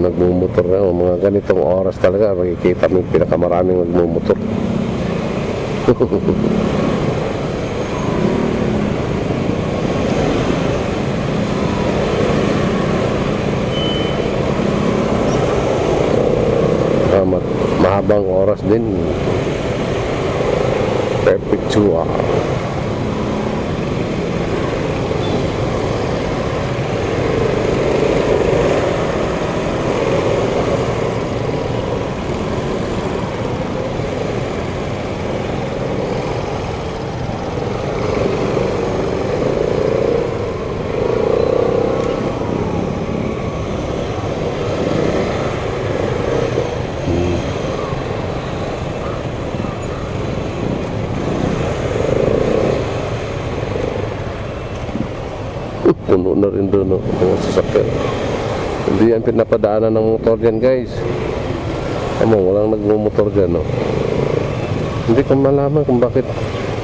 nagmumotor na. Mga ganitong oras talaga, makikita mo yung pinakamaraming nagmumotor. Ah, ma- mahabang oras din. Perpetua. Puno na rin doon, no? Mga sasakyan. Hindi yan pinapadaanan ng motor dyan, guys. Amo, walang nagmumotor dyan, no? Hindi ko malaman kung bakit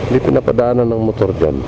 hindi pinapadaanan ng motor dyan.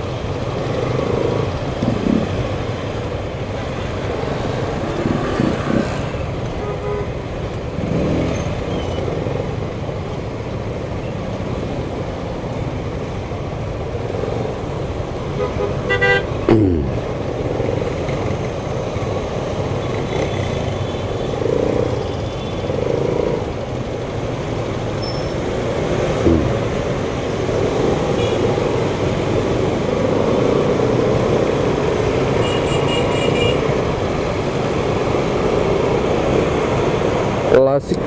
Classic.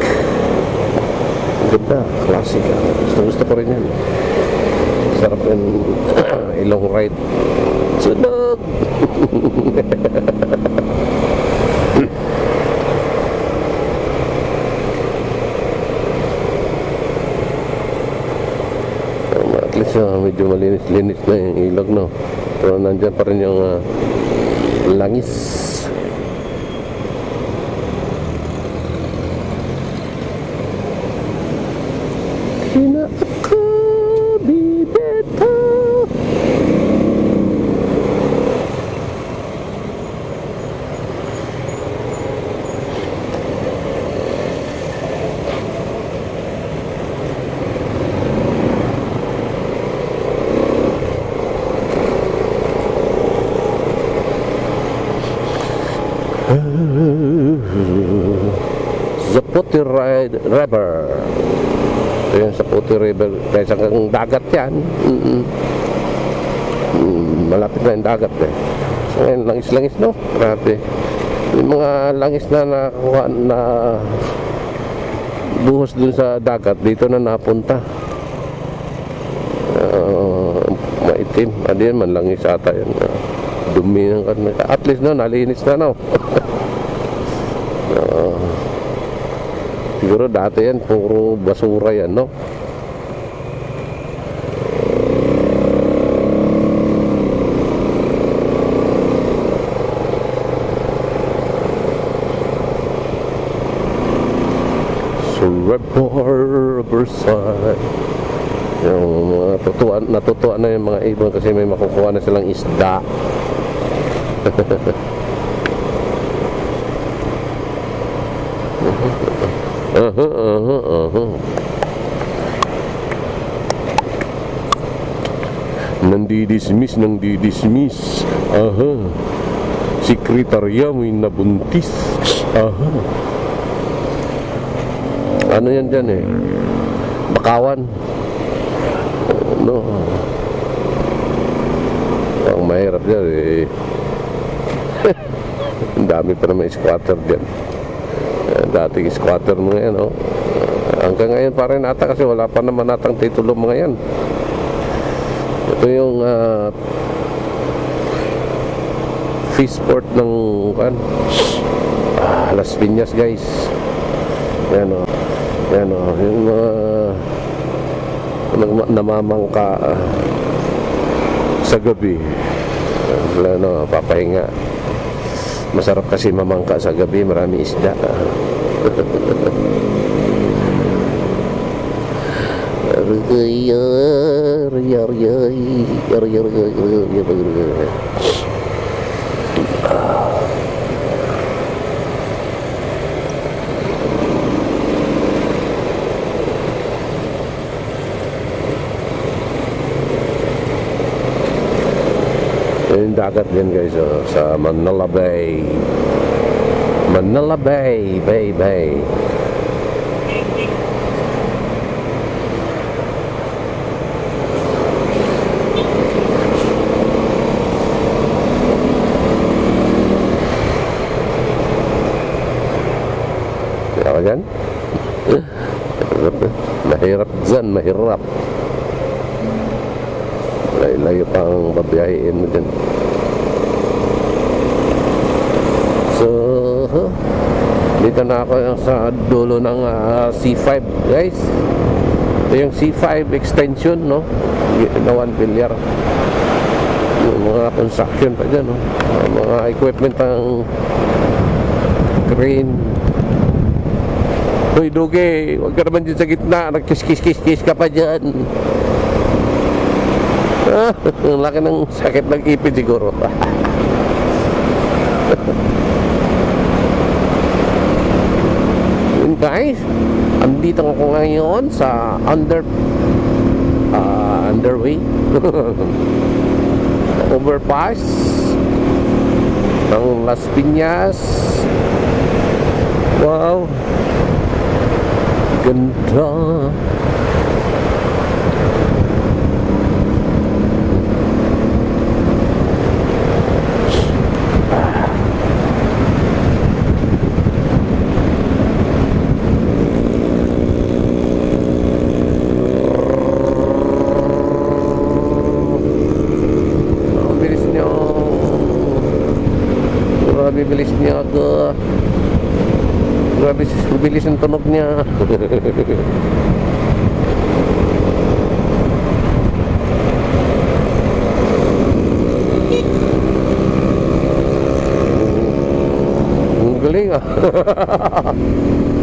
Ganda, classic. Gusto, gusto ko rin yan. Sarap yung ilong ride. Sunog! At least uh, medyo malinis-linis na yung ilog, no? Pero nandyan pa rin yung uh, langis. Zapote Ride River. Ito yung Zapote River. Dahil hanggang dagat yan mm malapit na yung dagat eh. So ngayon langis-langis no? Grabe. Yung mga langis na nakuha na buhos dun sa dagat. Dito na napunta. Uh, maitim. Ano yan man langis ata yan uh, dumi ng karne at least no nalinis na no uh, siguro dati yan puro basura yan no? Survivor Riverside yung mga tutuan, natutuan na yung mga ibon kasi may makukuha na silang isda Nandidismiss, nang didismiss. Aha. Sekretarya mo'y nabuntis. Aha. Ano yan dyan eh? Bakawan. No. Ang mahirap dyan eh. Ang dami pa naman squatter dyan. Dating squatter mga yan, oh. Hanggang ngayon pa rin ata kasi wala pa naman natang titulo mga yan. Ito yung ah, fish port ng kan ah, Las Piñas guys. Yan o. Yan o. Yung mga nagma- namamangka ah, sa gabi. Wala no, papahinga. Masarap kasi mamangka sa gabi, marami isda. Yar, Yung dagat din guys, oh, sa Manila Bay. Manila Bay, Bay, Bay. Kaya ka dyan? mahirap dyan, mahirap. Layo-layo pa ang babiyahin mo dyan. So, dito na ako sa dulo ng ah, C5 guys. Ito yung C5 extension, no? Ginawan bilyar. Yung mga construction pa dyan, no? Ang mga equipment ng crane. Hoy, Duge, huwag ka naman dyan sa gitna. Nagkis-kis-kis-kis ka pa dyan. Ah, ang laki ng sakit ng ipin siguro. guys, andito ako ngayon sa under ah, underway overpass ng Las Piñas. Wow. Ganda. Grabe bilis niya ako. Grabe bilis ang tunog niya. Ang galing ah.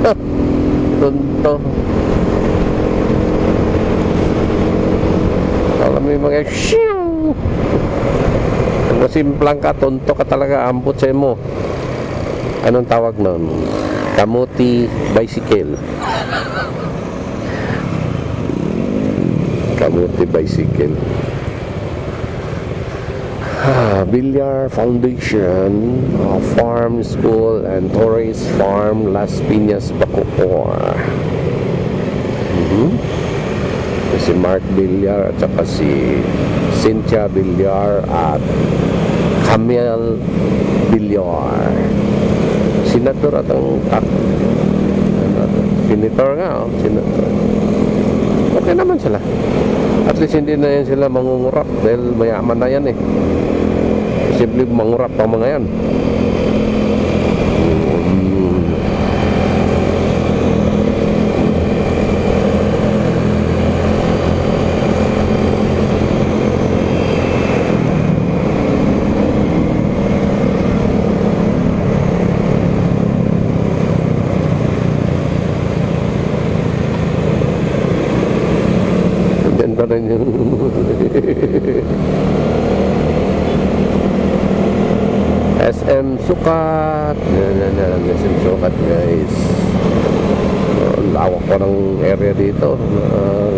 Tonto. Alam mo yung mga shing. Kung masimplang ka, tonto ka talaga, ambot sa mo. Anong tawag nun? Kamuti bicycle. Kamuti bicycle. Ah, Villar Foundation, uh, Farm School and Torres Farm, Las Piñas, Bacoor. Mhm. Si Mark Villar at saka si Cynthia Villar at Camille Villar. Senador at ang tak ano, senator nga, oh, senator. Okay naman sila. At least hindi na yan sila mangungurap dahil mayaman na yan eh. Simple mangurap ang mga yan. Mm. Diyan pa rin yung... SM Sukat. Yan, yan, yan. SM Sukat, guys. Uh, lawak pa ng area dito. Uh,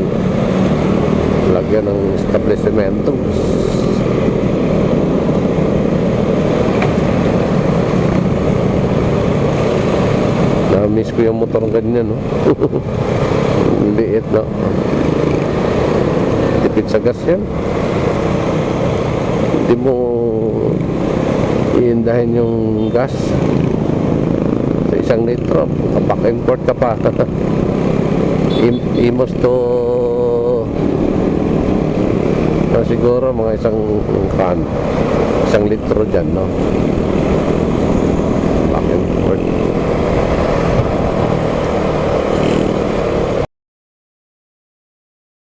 lagyan ng establishmento. Na-miss ko yung motor ganyan, no? Liit, no? tipid sa gas yan. Hindi mo iindahin yung gas sa isang litro. Kapak import ka pa. Im- imos to na siguro mga isang kan isang litro dyan no